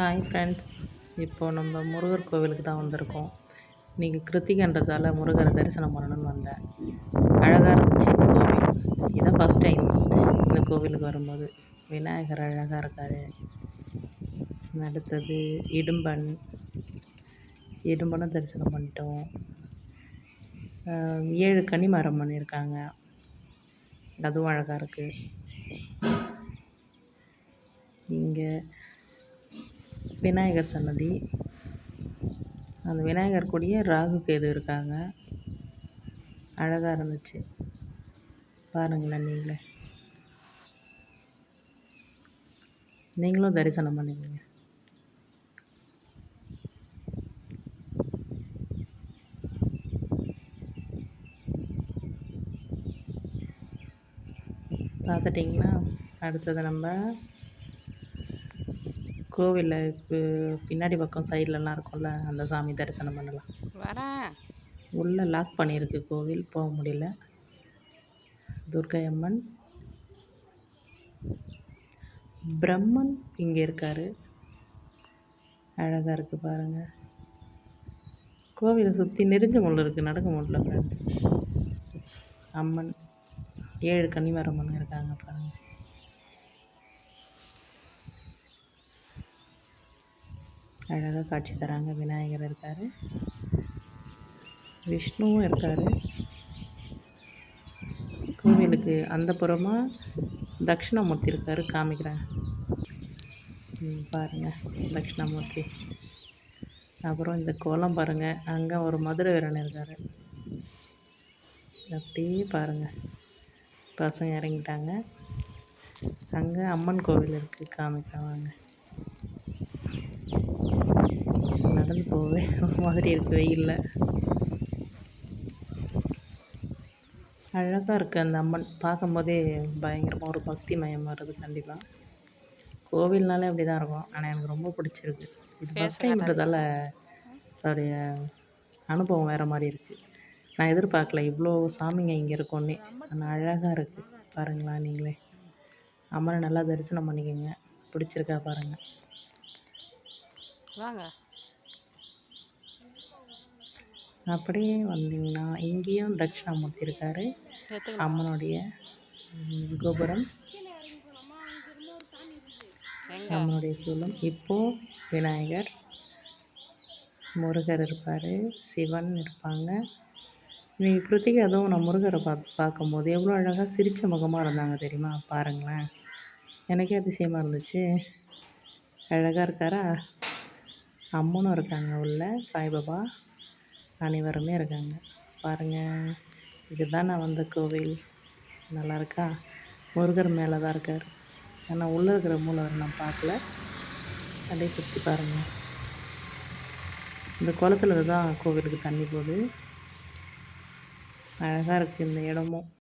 Hi friends இப்போது நம்ம முருகர் கோவிலுக்கு தான் வந்திருக்கோம். இன்றைக்கி கிருத்திகன்றதால முருகரை தரிசனம் பண்ணணும்னு வந்தேன். அழகாக இருந்துச்சு இந்த கோவில். இதான் ஃபஸ்ட் டைம் இந்த கோவிலுக்கு வரும்போது. விநாயகர் அழகாக இருக்கார். அடுத்தது இடும்பன். இடும்பனும் தரிசனம் பண்ணிட்டோம். ஏழு ஏழு மரம் பண்ணியிருக்காங்க. அதுவும் அழகாக இருக்குது இங்கே விநாயகர் சன்னதி. அந்த விநாயகர் கூடயே ராகு கேது இருக்காங்க. அழகாக இருந்துச்சு. பாருங்களேன் நீங்களே. நீங்களும் தரிசனம் பண்ணிக்கோங்க. பார்த்துட்டிங்கன்னா அடுத்தது நம்ம கோவிலில் பின்னாடி பக்கம் சைட்லலாம் இருக்கும்ல அந்த சாமி தரிசனம் பண்ணலாம். வரேன் உள்ளே லாக் பண்ணியிருக்கு கோவில் போக முடியல. துர்க்கை அம்மன் பிரம்மன் இங்கே இருக்கார். அழகாக இருக்குது பாருங்கள் கோவிலை சுற்றி நெறிஞ்ச முள் இருக்குது நடக்க முடியல ஃப்ரெண்ட் அம்மன் ஏழு கன்னிமரம்மன் இருக்காங்க பாருங்கள் அழகாக காட்சி தராங்க. விநாயகர் இருக்கார். விஷ்ணுவும் இருக்கார். கோவிலுக்கு அந்த புறமாக தட்சிணாமூர்த்தி இருக்கார் காமிக்கிறேன் ம், தட்சிணாமூர்த்தி. அப்புறம் இந்த கோலம் பாருங்கள் அங்கே ஒரு மதுரை வீரன் இருக்கார். அப்படியே பாருங்கள் பசங்க இறங்கிட்டாங்க. அங்கே அம்மன் கோவில் இருக்குது காமிக்கிறேன் வாங்க நடந்து போகவே ஒரு மாதிரி இருக்குது வெயிலில் அழகாக இருக்குது அந்த அம்மன். பார்க்கும்போதே பயங்கரமாக ஒரு பக்தி மயம் வருது கண்டிப்பாக கோவில்னாலே அப்படி தான் இருக்கும். ஆனால் எனக்கு ரொம்ப பிடிச்சிருக்கு. இது ஃபஸ்ட் டைம்ன்றதால அதோடைய அனுபவம் வேறு மாதிரி இருக்குது நான் எதிர்பார்க்கல இவ்வளோ சாமிங்க இங்கே இருக்கும்னே ஆனால் அழகாக இருக்குது பாருங்களா நீங்களே. அம்மனை நல்லா தரிசனம் பண்ணிக்கோங்க. பிடிச்சிருக்கா பாருங்கள் வாங்க. அப்படியே வந்தீங்கன்னா இங்கேயும் தட்சிணாமூர்த்தி இருக்கார். அம்மனுடைய கோபுரம். அம்மனுடைய சூலம். இப்போது விநாயகர் முருகர் இருப்பார் சிவன் இருப்பாங்க. இன்னைக்கு கிருத்திகை அதுவும் நான் முருகரை பார்த்து பார்க்கும்போது எவ்வளோ அழகாக சிரித்த முகமாக இருந்தாங்க தெரியுமா? பாருங்களேன். எனக்கே அதிசயமாக இருந்துச்சு. அழகாக இருக்காரா? அம்மனும் இருக்காங்க உள்ள சாய்பாபா. அனைவருமே இருக்காங்க. பாருங்கள் இதுதான் நான் வந்த கோவில். நல்லா இருக்கா முருகர் மேலே தான் இருக்கார். ஆனால் உள்ளே இருக்கிற மூலவர் நான் பார்க்கல. அப்படியே சுற்றி பாருங்கள் இந்த குளத்துல தான் கோவிலுக்கு தண்ணி போகுது. அழகாக இருக்குது இந்த இடமும்.